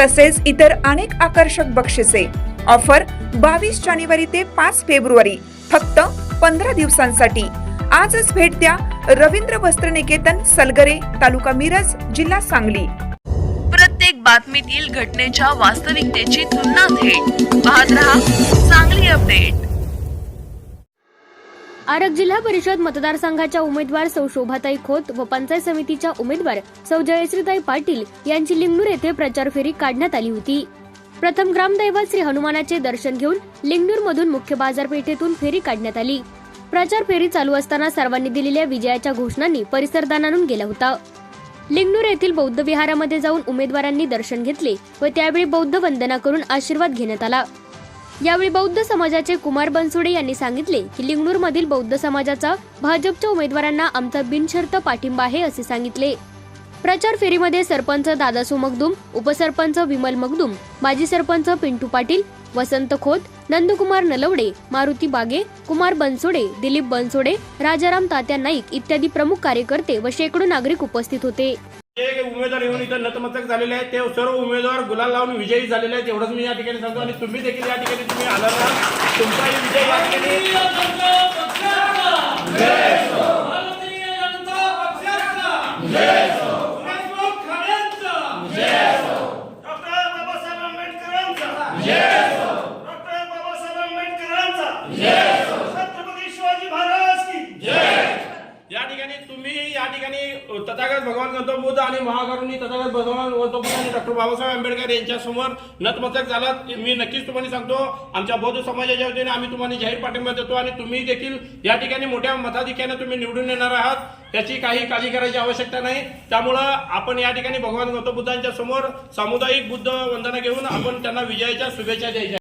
तसेच इतर अनेक आकर्षक बक्षिसे. ऑफर बावीस जानेवारी ते पाच फेब्रुवारी फक्त पंधरा दिवसांसाठी. आजच भेट द्या रवींद्र वस्त्र निकेतन सलगरे तालुका मिरज जिल्हा सांगली. प्रत्येक बातमीतील घटनेच्या वास्तविकतेची तुलना थेट. पाहत रहा चांगली अपडेट. आरग जिल्हा परिषद मतदारसंघाच्या उमेदवार सौ शोभाताई खोत व पंचायत समितीच्या उमेदवार सौ जयश्रीताई पाटील यांची लिंगनूर येथे प्रचार फेरी काढण्यात आली होती. प्रथम ग्रामदैवत श्री हनुमानाचे दर्शन घेऊन लिंगनूर मधून मुख्य बाजारपेठेतून फेरी काढण्यात आली. प्रचार फेरी चालू असताना सर्वांनी दिलेल्या विजयाच्या घोषणांनी परिसर दानानून गेला होता. लिंगनूर येथील बौद्ध विहारामध्ये जाऊन उमेदवारांनी दर्शन घेतले व त्यावेळी बौद्ध वंदना करून आशीर्वाद घेण्यात आला. यावेळी बौद्ध समाजाचे कुमार बनसोडे यांनी सांगितले की लिंगणूर मधील बौद्ध समाजाचा भाजपच्या उमेदवारांना आमचा बिनशर्त पाठिंबा आहे असे सांगितले. प्रचार फेरीमध्ये सरपंच दादासू मगदूम उपसरपंच विमल मगदूम माजी सरपंच पिंटू पाटील वसंत खोत नंदकुमार नलवडे मारुती बागे कुमार बनसोडे दिलीप बनसोडे राजाराम तात्या नाईक इत्यादी प्रमुख कार्यकर्ते व शेकडो नागरिक उपस्थित होते. जे उमेदवार येऊन इथं नतमस्तक झालेले आहेत ते सर्व उमेदवार गुलाल लावून विजयी झालेले आहेत. एवढंच मी या ठिकाणी सांगतो आणि तुम्ही देखील या ठिकाणी तुम्ही आला ना तुमचाही विजय या ठिकाणी डॉक्टर बाबासाहेब आंबेडकरांचा डॉक्टर बाबासाहेब आंबेडकरांचा छत्रपती शिवाजी महाराज की या ठिकाणी या ठिकाणी तथागत भगवान गौतम बुद्ध आणि महाकरुणी तथागत भगवान गौतम बुद्ध आणि डॉक्टर बाबासाहेब आंबेडकर यांच्या समोर नतमस्तक झालात. मी नक्कीच तुम्हाला सांगतो आमच्या बौद्ध समाजाच्या वतीने आम्ही तुम्हाला जाहीर पाठिंबा देतो आणि तुम्ही देखील या ठिकाणी मोठ्या मताधिक्याने तुम्ही निवडून येणार आहात. याची काही काळजी करायची आवश्यकता नाही. त्यामुळं आपण या ठिकाणी भगवान गौतम बुद्धांच्या समोर सामुदायिक बुद्ध वंदना घेऊन आपण त्यांना विजयाच्या शुभेच्छा द्यायच्या